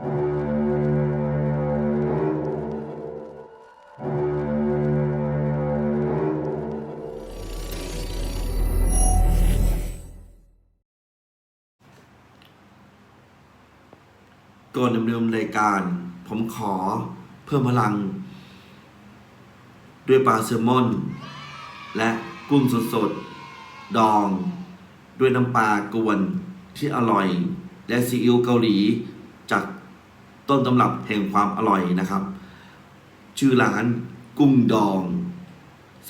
ก่อนดำเนินรายการ ผมขอเพิ่มพลัง ด้วยปลาแซลมอน และกุ้งสดๆ ดอง ด้วยน้ำปลากวนที่อร่อย และซีอิ๊วเกาหลีจาก ต้นตำรับแห่งความอร่อยนะครับ ชื่อร้านกุ้งดอง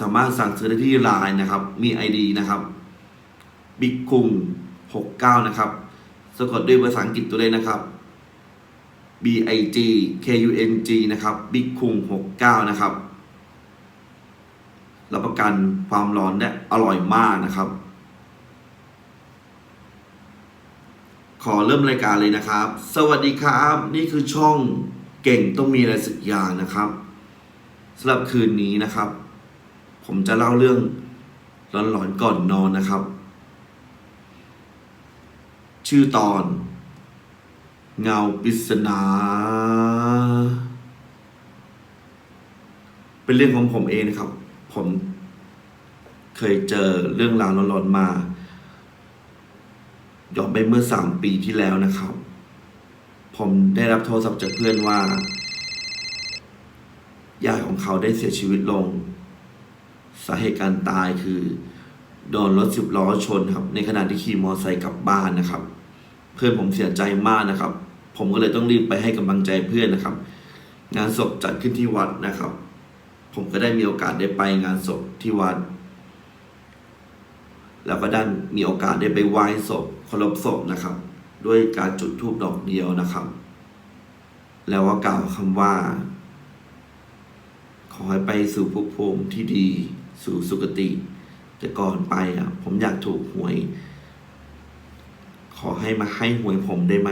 สามารถสั่งซื้อได้ที่ไลน์นะครับ มี ID นะครับบิ๊กกุ้ง69 นะครับสะกดด้วยภาษาอังกฤษตัวเลยนะครับ B I G K U N G นะครับบิ๊กคุง69 นะครับรับประกันความร้อนและอร่อยมากนะครับ ขอเริ่มรายการเลยนะครับ สวัสดีครับ นี่คือช่องเก่งต้องมีอะไรสักอย่างนะครับสำหรับคืนนี้นะครับ ผมจะเล่าเรื่องหลอนๆก่อนนอนนะครับ ชื่อตอน เงาปริศนาเป็นเรื่องของผมเองนะครับ ผมเคยเจอเรื่องราวร้อนๆมา ย้อนไปเมื่อสามปีที่แล้วนะครับ ผมได้รับโทรศัพท์จากเพื่อนว่าญาติของเขาได้เสียชีวิตลง สาเหตุการตายคือโดนรถสิบล้อชนครับ ในขณะที่ขี่มอเตอร์ไซค์กลับบ้านนะครับ เพื่อนผมเสียใจมากนะครับ ผมก็เลยต้องรีบไปให้กำลังใจเพื่อนนะครับ งานศพจัดขึ้นที่วัดนะครับ ผมก็ได้มีโอกาสได้ไปงานศพที่วัด แล้วก็ได้มีโอกาสได้ไปไหว้ศพเคารพศพนะครับ ด้วยการจุดธูปดอกเดียวนะครับ แล้วก็กล่าวคำว่า ขอให้ไปสู่ภพภูมิที่ดีสู่สุคติ แต่ก่อนไปอะ ผมอยากถูกหวย ขอให้มาให้หวยผมได้ไหม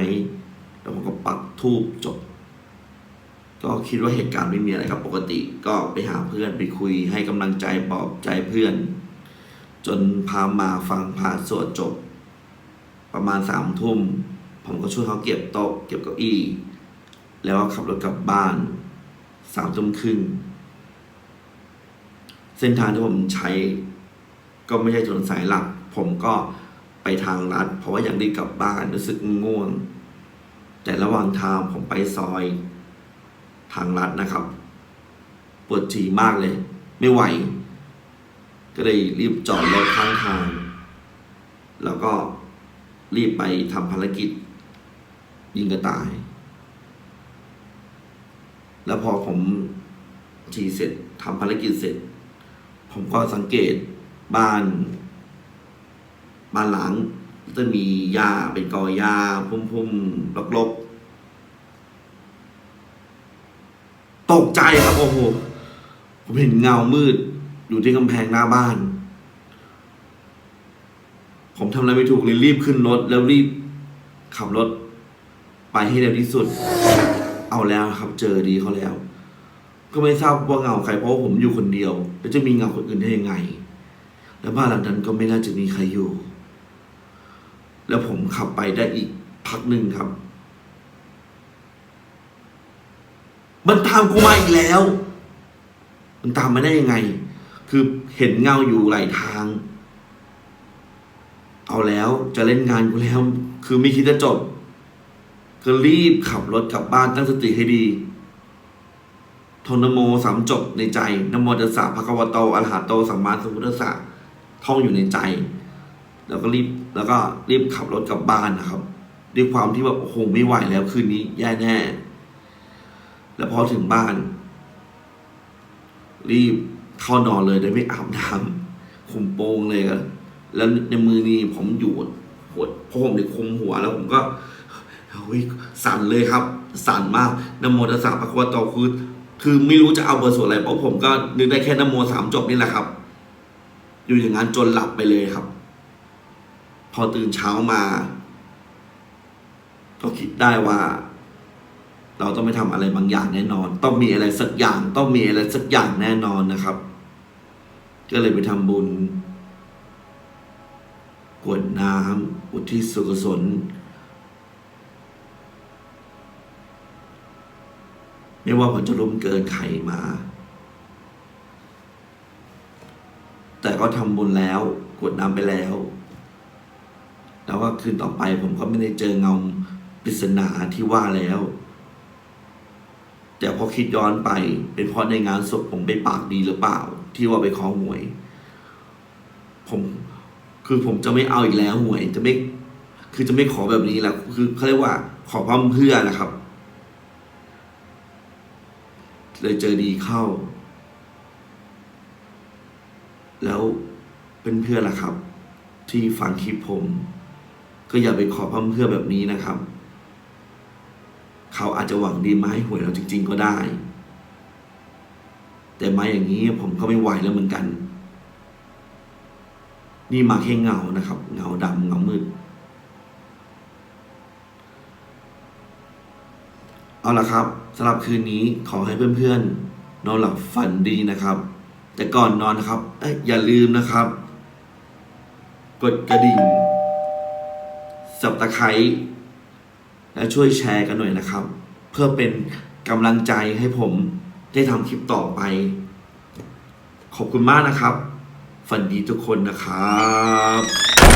แล้วผมก็ปักทูบจบ ก็คิดว่าเหตุการณ์ไม่มีอะไรครับปกติ ก็ไปหาเพื่อนไปคุยให้กำลังใจปลอบใจเพื่อน จนพามาฟังพาสวดจบ ประมาณสามทุ่ม ผมก็ช่วยเขาเก็บโต๊ะเก็บเก้าอี้ แล้วก็ขับรถกลับบ้านสามทุ่มครึ่งเส้นทางที่ผมใช้ ก็ไม่ใช่ถนนสายหลัก ผมก็ไปทางลัด เพราะว่าอยากรีบกลับบ้านรู้สึกง่วง แต่ระหว่างทางผมไปซอย ทางลัดนะครับ ปวดฉี่มากเลย ไม่ไหว ก็เลยรีบจอดรถข้างทาง แล้วก็รีบไปทำภารกิจ ยิงกระต่าย แล้วพอผมฉีเสร็จทำภารกิจเสร็จ ผมก็สังเกตบ้าน บ้านหลัง จะมีหญ้าเป็นกอหญ้าพุ่มๆรกๆตกใจครับโอ้โหผมเห็นเงามืด อยู่ที่กำแพงหน้าบ้าน ผมทำอะไรไม่ถูกเลยรีบขึ้นรถแล้วรีบขับรถ ไปให้เร็วที่สุด เอาแล้วครับเจอดีเขาแล้ว ก็ไม่ทราบว่าเงาใครเพราะผมอยู่คนเดียว แล้วจะมีเงาคนอื่นได้ยังไง แล้วบ้านหลังนั้นก็ไม่น่าจะมีใครอยู่ แล้วผมขับไปได้อีกพักหนึ่งครับ มันตามกูมาอีกแล้ว มันตามมาได้ยังไง คือเห็นเงาอยู่หลายทาง เอาแล้วจะเล่นงานกูแล้ว คือไม่คิดจะจบก็รีบขับรถกลับบ้านตั้งสติให้ดีทนนโมสามจบในใจนโมตัสสะภะคะวะโตอะระหะโตสัมมาสัมพุทธัสสะท่องอยู่ในใจ แล้วก็รีบแล้วก็รีบขับรถกลับบ้านนะครับ ด้วยความที่แบบโอ้โหไม่ไหวแล้วคืนนี้แย่แน่ แล้วพอถึงบ้าน รีบ เข้านอนเลยโดยไม่อาบน้ำคุมโปงเลยครับแล้วในมือนี่ผมอยู่หัวเพราะผมเนี่ยคุมหัวแล้วผมก็เฮ้ยสั่นเลยครับ สั่นมากนโมตัสสะภะคะวะโตคือคือไม่รู้จะเอาเบทสวดอะไรเพราะผมก็นึกได้แค่นโมสามจบนี่แหละครับ อยู่อย่างนั้นจนหลับไปเลยครับ พอตื่นเช้ามา ก็คิดได้ว่า เราต้องไปทำอะไรบางอย่างแน่นอน ต้องมีอะไรสักอย่าง ต้องมีอะไรสักอย่างแน่นอนนะครับ ก็เลยไปทำบุญกวดน้ำอุทิศส่วนกุลไม่ว่าผมจะล้มเกินใครมา แต่ก็ทำบุญแล้วกวดน้ำไปแล้ว แล้วว่าคืนต่อไปผมก็ไม่ได้เจอเงาปริศนาที่ว่าแล้ว แต่พอคิดย้อนไป เป็นเพราะในงานศพผมไปปากดีหรือเปล่า ที่ว่าไปขอหวย ผมคือผมจะไม่เอาอีกแล้วหวย จะไม่ คือจะไม่ขอแบบนี้แล้ว คือเขาเรียกว่า ขอความเพื่อนะครับ เลยเจอดีเข้า แล้วเป็นเพื่อนล่ะครับ ที่ฟังคลิปผม ก็อย่าไปขอพั่มเพื่อแบบนี้นะครับ เขาอาจจะหวังดีมาให้หวยเราจริง ๆ ก็ได้ แต่มาอย่างนี้ผมก็ไม่ไหวแล้วเหมือนกัน นี่มาแค่เงานะครับ เงาดำเงามืด เอาละครับสำหรับคืนนี้ขอให้เพื่อนๆนอนหลับฝันดีนะครับ แต่ก่อนนอนนะครับเอ้ยอย่าลืมนะครับ กดกระดิ่งสับตะไคร้ และช่วยแชร์กันหน่อยนะครับ เพื่อเป็นกำลังใจให้ผมได้ทำคลิปต่อไป ขอบคุณมากนะครับ ฝันดีทุกคนนะครับ